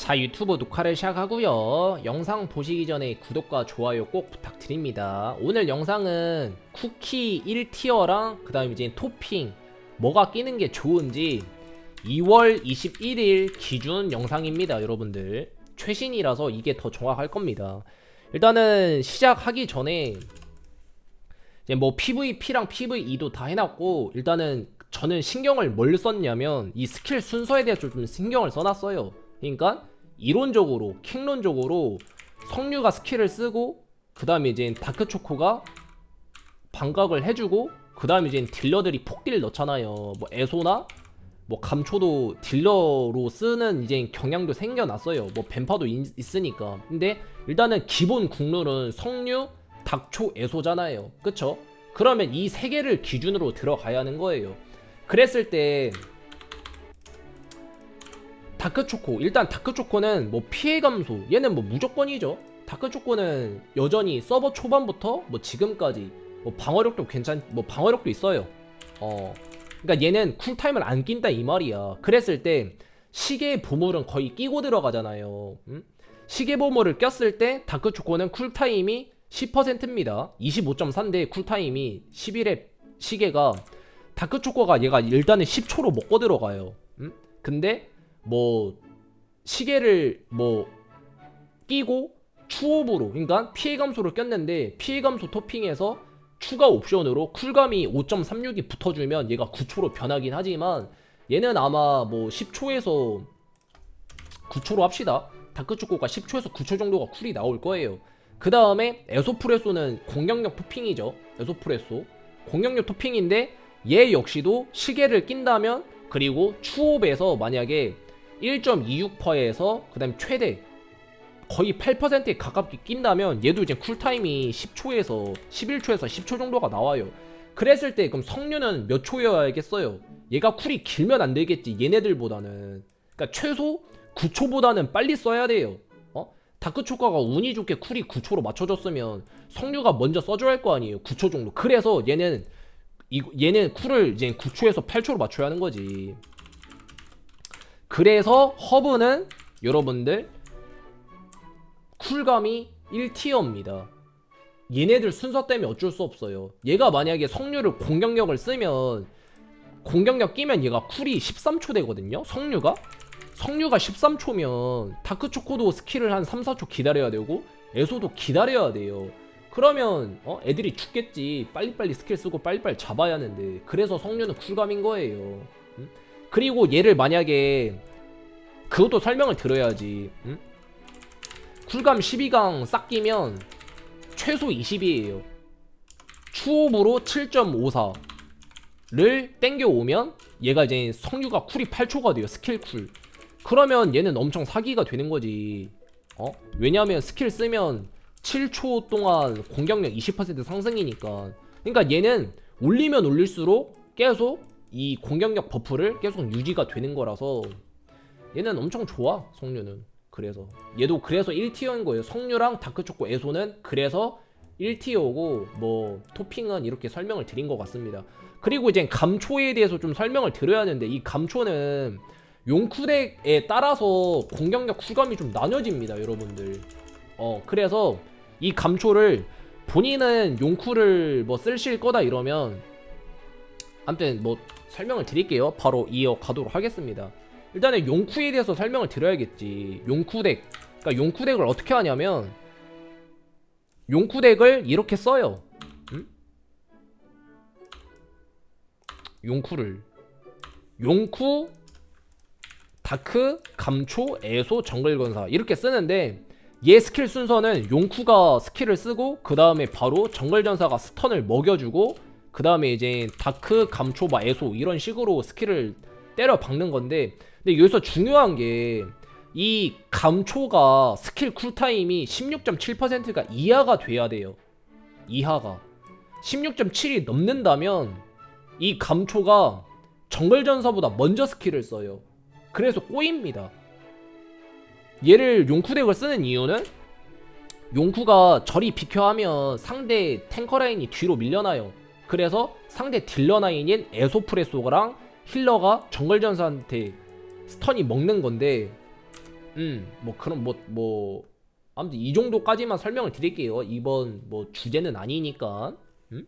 자 유튜브 녹화를 시작하고요. 영상 보시기 전에 구독과 좋아요 꼭 부탁드립니다. 오늘 영상은 쿠키 1티어랑 그 다음에 이제 토핑 뭐가 끼는 게 좋은지 2월 21일 기준 영상입니다 여러분들. 최신이라서 이게 더 정확할 겁니다. 일단은 시작하기 전에 이제 뭐 PVP랑 PVE도 다 해놨고 일단은 저는 신경을 뭘 썼냐면 이 스킬 순서에 대해서 좀 신경을 써놨어요. 그러니까 이론적으로 킹론적으로 석류가 스킬을 쓰고 그 다음에 이제 다크초코가 반각을 해주고 그 다음에 이제 딜러들이 폭딜 넣잖아요. 뭐 에소나 뭐 감초도 딜러로 쓰는 이제 경향도 생겨났어요. 뭐 뱀파도 있, 있으니까. 근데 일단은 기본 국룰은 석류 닥초 에소잖아요. 그쵸? 그러면 이 세 개를 기준으로 들어가야 하는 거예요. 그랬을 때 다크초코. 일단 다크초코는 뭐 피해 감소. 얘는 뭐 무조건이죠. 다크초코는 여전히 서버 초반부터 뭐 지금까지 뭐 방어력도 괜찮 뭐 방어력도 있어요. 어. 그러니까 얘는 쿨타임을 안 낀다 이 말이야. 그랬을 때 시계 보물은 거의 끼고 들어가잖아요. 음? 시계 보물을 꼈을 때 다크초코는 쿨타임이 10%입니다. 25.3대 쿨타임이 11회 시계가 다크초코가 얘가 일단은 10초로 먹고 들어가요. 음? 근데 뭐 시계를 뭐 끼고 추업으로 그러니까 피해 감소를 꼈는데 피해 감소 토핑에서 추가 옵션으로 쿨감이 5.36이 붙어주면 얘가 9초로 변하긴 하지만 얘는 아마 뭐 10초에서 9초로 합시다. 다크초코가 10초에서 9초 정도가 쿨이 나올 거예요. 그 다음에 에소프레소는 공격력 토핑이죠. 에소프레소. 공격력 토핑인데 얘 역시도 시계를 낀다면 그리고 추업에서 만약에 1.26%에서 그다음 최대 거의 8%에 가깝게 낀다면 얘도 이제 쿨타임이 10초에서 11초에서 10초 정도가 나와요. 그랬을 때 그럼 석류는 몇 초여야겠어요? 얘가 쿨이 길면 안 되겠지 얘네들보다는. 그러니까 최소 9초보다는 빨리 써야 돼요. 어? 다크초카가 운이 좋게 쿨이 9초로 맞춰졌으면 석류가 먼저 써줘야 할 거 아니에요. 9초 정도. 그래서 얘는 이 얘는 쿨을 이제 9초에서 8초로 맞춰야 하는 거지. 그래서 허브는 여러분들 쿨감이 1티어입니다. 얘네들 순서 때문에 어쩔 수 없어요. 얘가 만약에 석류를 공격력을 쓰면 공격력 끼면 얘가 쿨이 13초 되거든요. 석류가 석류가 13초면 다크초코도 스킬을 한 3, 4초 기다려야 되고 에소도 기다려야 돼요. 그러면 어? 애들이 죽겠지. 빨리빨리 스킬 쓰고 빨리빨리 잡아야 하는데 그래서 석류는 쿨감인 거예요. 음? 그리고 얘를 만약에 그것도 설명을 들어야지. 응? 쿨감 12강 싹 끼면 최소 20이에요. 추업으로 7.54를 땡겨 오면 얘가 이제 성유가 쿨이 8초가 돼요. 스킬 쿨. 그러면 얘는 엄청 사기가 되는 거지. 어? 왜냐면 스킬 쓰면 7초 동안 공격력 20% 상승이니까. 그러니까 얘는 올리면 올릴수록 계속 이 공격력 버프를 계속 유지가 되는 거라서 얘는 엄청 좋아 성류는. 그래서. 얘도 그래서 1티어인 거예요. 성류랑 다크초코 에소는 그래서 1티어고 뭐 토핑은 이렇게 설명을 드린 것 같습니다. 그리고 이제 감초에 대해서 좀 설명을 드려야 하는데 이 감초는 용쿠덱에 따라서 공격력 쿨감이 좀 나뉘어집니다 여러분들. 어 그래서 이 감초를 본인은 용쿠를 뭐 쓰실 거다 이러면 아무튼 뭐 설명을 드릴게요. 바로 이어가도록 하겠습니다. 일단은 용쿠에 대해서 설명을 드려야겠지. 용쿠덱. 그러니까 용쿠덱을 어떻게 하냐면 용쿠덱을 이렇게 써요. 음? 용쿠를. 용쿠 다크 감초 에소 정글 건사. 이렇게 쓰는데 얘 스킬 순서는 용쿠가 스킬을 쓰고 그 다음에 바로 정글 전사가 스턴을 먹여주고 그 다음에 이제 다크 감초 막 에소 이런 식으로 스킬을 때려 박는 건데 근데 여기서 중요한 게 이 감초가 스킬 쿨타임이 16.7%가 이하가 돼야 돼요. 이하가 16.7이 넘는다면 이 감초가 정글전사보다 먼저 스킬을 써요. 그래서 꼬입니다. 얘를 용쿠덱을 쓰는 이유는 용쿠가 저리 비켜하면 상대 탱커 라인이 뒤로 밀려나요. 그래서 상대 딜러 라인인 에소프레소랑 힐러가 정글전사한테 스턴이 먹는 건데 음, 뭐 그런 뭐뭐 아무튼 이 정도까지만 설명을 드릴게요. 이번 뭐 주제는 아니니까. 음?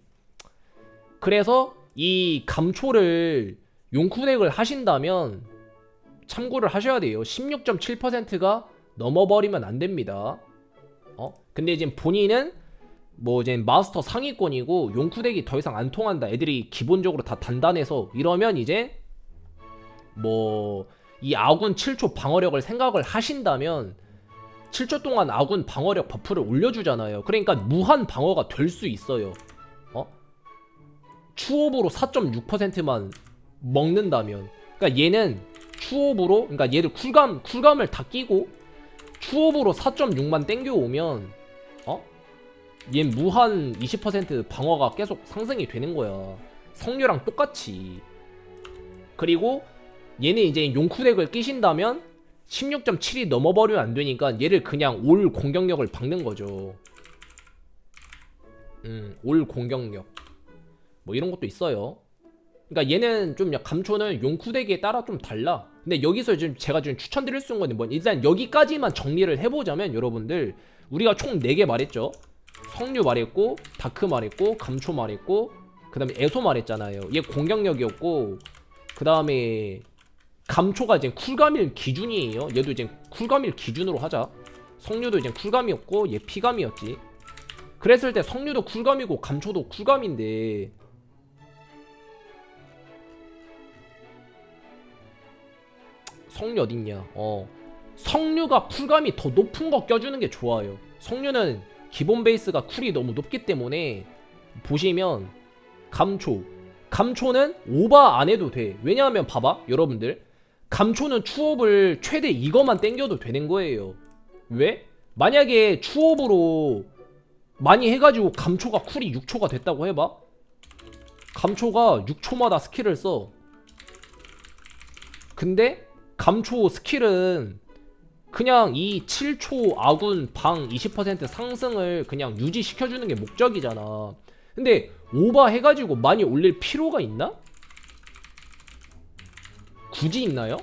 그래서 이 감초를 용쿠덱을 하신다면 참고를 하셔야 돼요. 16.7%가 넘어버리면 안 됩니다. 어? 근데 이제 본인은 뭐 이제 마스터 상위권이고 용쿠덱이 더 이상 안 통한다. 애들이 기본적으로 다 단단해서 이러면 이제 뭐 이 아군 7초 방어력을 생각을 하신다면 7초 동안 아군 방어력 버프를 올려주잖아요. 그러니까 무한 방어가 될 수 있어요. 어? 추업으로 4.6%만 먹는다면, 그러니까 얘는 추업으로, 그러니까 얘를 쿨감 쿨감을 다 끼고 추업으로 4.6만 땡겨 오면, 어? 얘 무한 20% 방어가 계속 상승이 되는 거야. 성류랑 똑같이. 그리고 얘는 이제 용쿠덱을 끼신다면 16.7이 넘어버리면 안 되니까 얘를 그냥 올 공격력을 박는 거죠. 음, 올 공격력. 뭐 이런 것도 있어요. 그러니까 얘는 좀 약- 감초는 용쿠덱에 따라 좀 달라. 근데 여기서 지금 제가 지금 추천드릴 수 있는 건 뭐, 일단 여기까지만 정리를 해보자면 여러분들 우리가 총 4개 말했죠. 성류 말했고 다크 말했고 감초 말했고 그 다음에 에소 말했잖아요. 얘 공격력이었고 그 다음에 감초가 이제 쿨감일 기준이에요. 얘도 이제 쿨감일 기준으로 하자. 성류도 이제 쿨감이었고 얘 피감이었지. 그랬을 때 성류도 쿨감이고 감초도 쿨감인데 성류 어딨냐? 어 성류가 쿨감이 더 높은 거 껴주는 게 좋아요. 성류는 기본 베이스가 쿨이 너무 높기 때문에 보시면 감초 감초는 오버 안 해도 돼. 왜냐하면 봐봐 여러분들 감초는 추업을 최대 이거만 땡겨도 되는 거예요. 왜? 만약에 추업으로 많이 해가지고 감초가 쿨이 6초가 됐다고 해봐. 감초가 6초마다 스킬을 써. 근데 감초 스킬은 그냥 이 7초 아군 방 20% 상승을 그냥 유지시켜주는 게 목적이잖아. 근데 오버 해가지고 많이 올릴 필요가 있나? 굳이 있나요?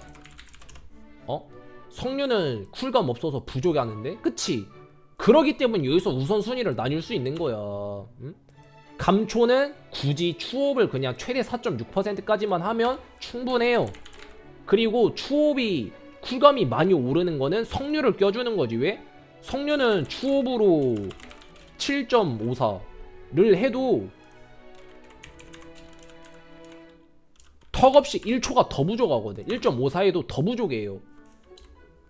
어? 성류는 쿨감 없어서 부족하는데? 그치? 그러기 때문에 여기서 우선순위를 나뉠 수 있는 거야. 응? 감초는 굳이 추업을 그냥 최대 4.6%까지만 하면 충분해요. 그리고 추업이 쿨감이 많이 오르는 거는 성류를 껴주는 거지 왜? 성류는 추업으로 7.54를 해도 턱없이 1초가 더 부족하거든. 1.54에도 더 부족해요.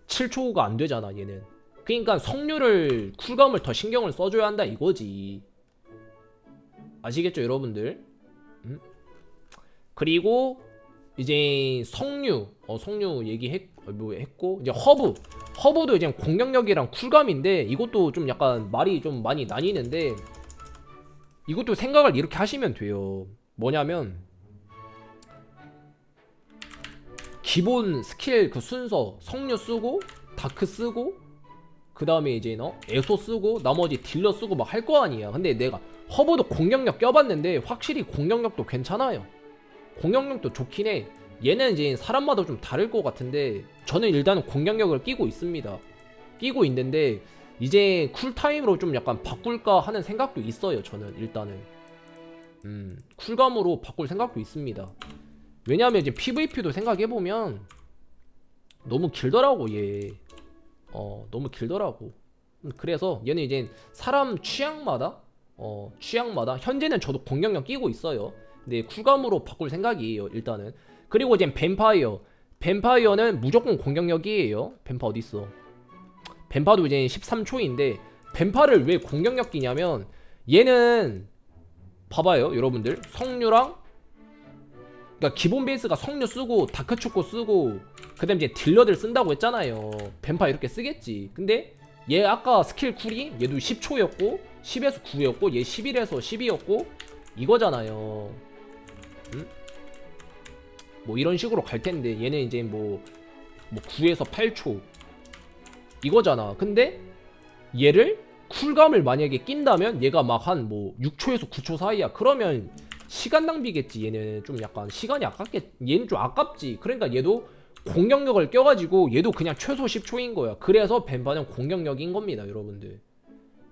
7초가 안 되잖아 얘는. 그러니까 성류를 쿨감을 더 신경을 써줘야 한다 이거지. 아시겠죠 여러분들? 음? 그리고 이제 성류 어 성류 얘기했 어, 뭐 했고 이제 허브. 허브도 이제 공격력이랑 쿨감인데 이것도 좀 약간 말이 좀 많이 나뉘는데 이것도 생각을 이렇게 하시면 돼요. 뭐냐면 기본 스킬 그 순서 성류 쓰고 다크 쓰고 그 다음에 이제 너 에소 쓰고 나머지 딜러 쓰고 막 할 거 아니야. 근데 내가 허브도 공격력 껴봤는데 확실히 공격력도 괜찮아요. 공격력도 좋긴 해 얘는 이제 사람마다 좀 다를 것 같은데 저는 일단은 공격력을 끼고 있습니다 끼고 있는데 이제 쿨타임으로 좀 약간 바꿀까 하는 생각도 있어요 저는 일단은 음 쿨감으로 바꿀 생각도 있습니다 왜냐하면 이제 PVP도 생각해 보면 너무 길더라고 얘. 어 너무 길더라고. 음, 그래서 얘는 이제 사람 취향마다 어 취향마다 현재는 저도 공격력 끼고 있어요. 근데 쿨감으로 바꿀 생각이에요 일단은. 그리고 이제 뱀파이어. 뱀파이어는 무조건 공격력이에요. 뱀파 어디 있어? 뱀파도 이제 13초인데 뱀파를 왜 공격력 끼냐면 얘는 봐봐요 여러분들 성류랑 그러니까 기본 베이스가 성류 쓰고 다크 초코 쓰고 그다음 이제 딜러들 쓴다고 했잖아요. 뱀파 이렇게 쓰겠지. 근데 얘 아까 스킬 쿨이 얘도 10초였고 10에서 9였고 얘 11에서 12였고 이거잖아요. 응? 뭐 이런 식으로 갈 텐데 얘는 이제 뭐, 뭐 9에서 8초 이거잖아. 근데 얘를 쿨감을 만약에 낀다면 얘가 막 한 뭐 6초에서 9초 사이야. 그러면 시간 낭비겠지 얘는 좀 약간 시간이 아깝겠 얘는 좀 아깝지 그러니까 얘도 공격력을 껴가지고 얘도 그냥 최소 10초인 거야. 그래서 벤바는 공격력인 겁니다, 여러분들.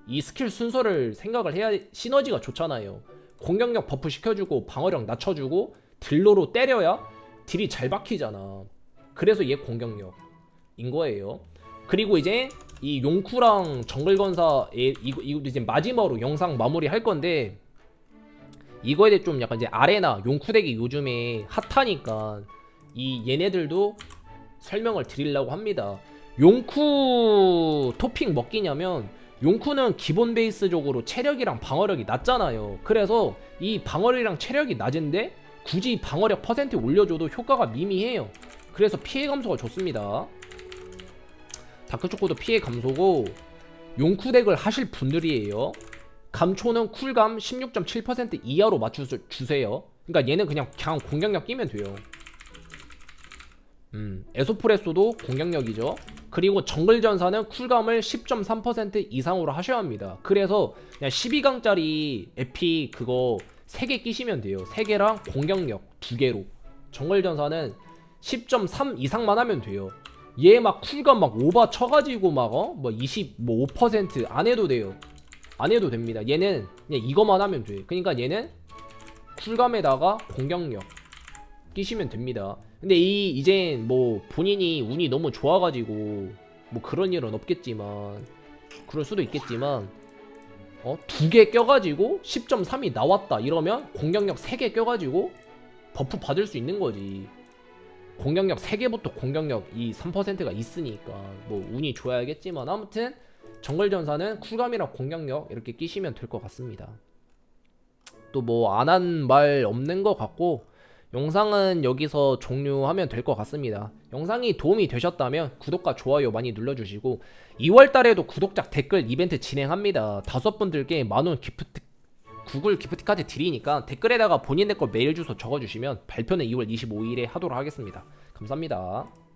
이 스킬 순서를 생각을 해야 시너지가 좋잖아요. 공격력 버프 시켜주고 방어력 낮춰주고 딜로로 때려야 딜이 잘 박히잖아. 그래서 얘 공격력인 거예요. 그리고 이제 이 용쿠랑 정글건사의 이거, 이거 이제 마지막으로 영상 마무리 할 건데 이거에 대해 좀 약간 이제 아레나 용쿠덱이 요즘에 핫하니까 이 얘네들도 설명을 드리려고 합니다. 용쿠 토핑 먹기냐면 용쿠는 기본 베이스적으로 체력이랑 방어력이 낮잖아요. 그래서 이 방어력이랑 체력이 낮은데 굳이 방어력 퍼센트 올려줘도 효과가 미미해요. 그래서 피해 감소가 좋습니다. 다크초코도 피해 감소고 용쿠덱을 하실 분들이에요. 감초는 쿨감 16.7% 이하로 맞춰주세요. 그러니까 얘는 그냥 그냥 공격력 끼면 돼요. 음, 에소프레소도 공격력이죠. 그리고 정글 전사는 쿨감을 10.3% 이상으로 하셔야 합니다. 그래서 그냥 12강짜리 에피 그거 3개 끼시면 돼요. 3개랑 공격력 2개로. 정글 전사는 10.3 이상만 하면 돼요. 얘 막 쿨감 막 오바 쳐가지고 막 어? 뭐 20, 뭐 5%안 해도 돼요. 안 해도 됩니다. 얘는 그냥 이거만 하면 돼. 그러니까 얘는 쿨감에다가 공격력 끼시면 됩니다. 근데 이 이제 뭐 본인이 운이 너무 좋아가지고 뭐 그런 일은 없겠지만 그럴 수도 있겠지만 어 두 개 껴가지고 10.3이 나왔다 이러면 공격력 3개 껴가지고 버프 받을 수 있는 거지. 공격력 3개부터 공격력 이 3%가 있으니까 뭐 운이 좋아야겠지만 아무튼 정글 전사는 쿨감이랑 공격력 이렇게 끼시면 될 것 같습니다. 또 뭐 안 한 말 없는 것 같고 영상은 여기서 종료하면 될 것 같습니다. 영상이 도움이 되셨다면 구독과 좋아요 많이 눌러주시고 2월 달에도 구독자 댓글 이벤트 진행합니다. 다섯 분들께 만원 기프트 구글 기프트카드 드리니까 댓글에다가 본인의 거 메일 주소 적어주시면 발표는 2월 25일에 하도록 하겠습니다. 감사합니다.